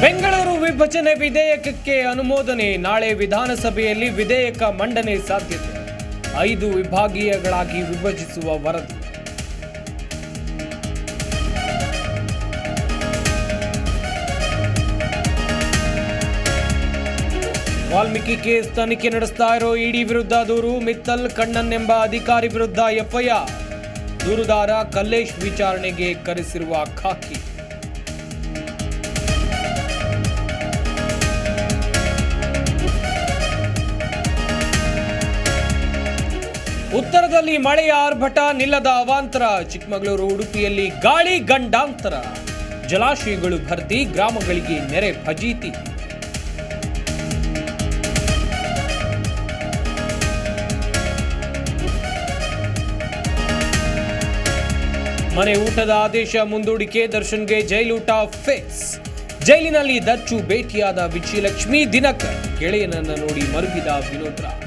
ಭೂವಿಭಜನೆ ವಿಧೇಯಕಕ್ಕೆ ಅನುಮೋದನೆ, ನಾಳೆ ವಿಧಾನಸಭೆಯಲ್ಲಿ ವಿಧೇಯಕ ಮಂಡನೆ ಸಾಧ್ಯತೆ. ಐದು ವಿಭಾಗೀಯಗಳಾಗಿ ವಿಭಜಿಸುವ ವರದಿ. ವಾಲ್ಮೀಕಿ ಕೇಸ್ ತನಿಖೆ ನಡೆಸ್ತಾ ಇರೋ ಇಡಿ ವಿರುದ್ಧ ದೂರು, ಮಿತ್ತಲ್ ಕಣ್ಣನ್ ಎಂಬ ಅಧಿಕಾರಿ ವಿರುದ್ಧ ಎಫ್ಐಆರ್. ದೂರುದಾರ ಕಲ್ಲೇಶ್ ವಿಚಾರಣೆಗೆ ಕರೆಸಿರುವ ಖಾಕಿ. ಉತ್ತರದಲ್ಲಿ ಮಳೆಯ ಆರ್ಭಟ ನಿಲ್ಲದ ಅವಾಂತರ. ಚಿಕ್ಕಮಗಳೂರು ಉಡುಪಿಯಲ್ಲಿ ಗಾಳಿ ಗಂಡಾಂತರ. ಜಲಾಶಯಗಳು ಭರ್ತಿ, ಗ್ರಾಮಗಳಿಗೆ ನೆರೆ ಫಜೀತಿ. ಮನೆ ಊಟದ ಆದೇಶ ಮುಂದೂಡಿಕೆ, ದರ್ಶನ್ಗೆ ಜೈಲೂಟ ಫೇಸ್. ಜೈಲಿನಲ್ಲಿ ದಚ್ಚು ಭೇಟಿಯಾದ ವಿಜಯಲಕ್ಷ್ಮಿ ದಿನಕರ್. ಗೆಳೆಯನನ್ನು ನೋಡಿ ಮರುಗಿದ ವಿನೋದ್ ರಾಜ್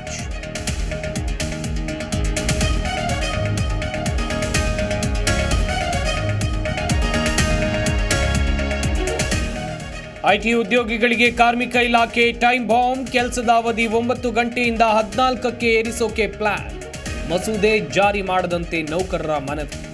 ಐಟಿ ಉದ್ಯೋಗಿಗಳಿಗೆ ಕಾರ್ಮಿಕ ಇಲಾಖೆ ಟೈಮ್ ಬಾಂಬ್ ಕೆಲಸದ ಅವಧಿ ಒಂಬತ್ತು ಗಂಟೆಯಿಂದ ಹದಿನಾಲ್ಕಕ್ಕೆ ಏರಿಸೋಕೆ ಪ್ಲಾನ್. ಮಸೂದೆ ಜಾರಿ ಮಾಡದಂತೆ ನೌಕರರ ಮನವಿ.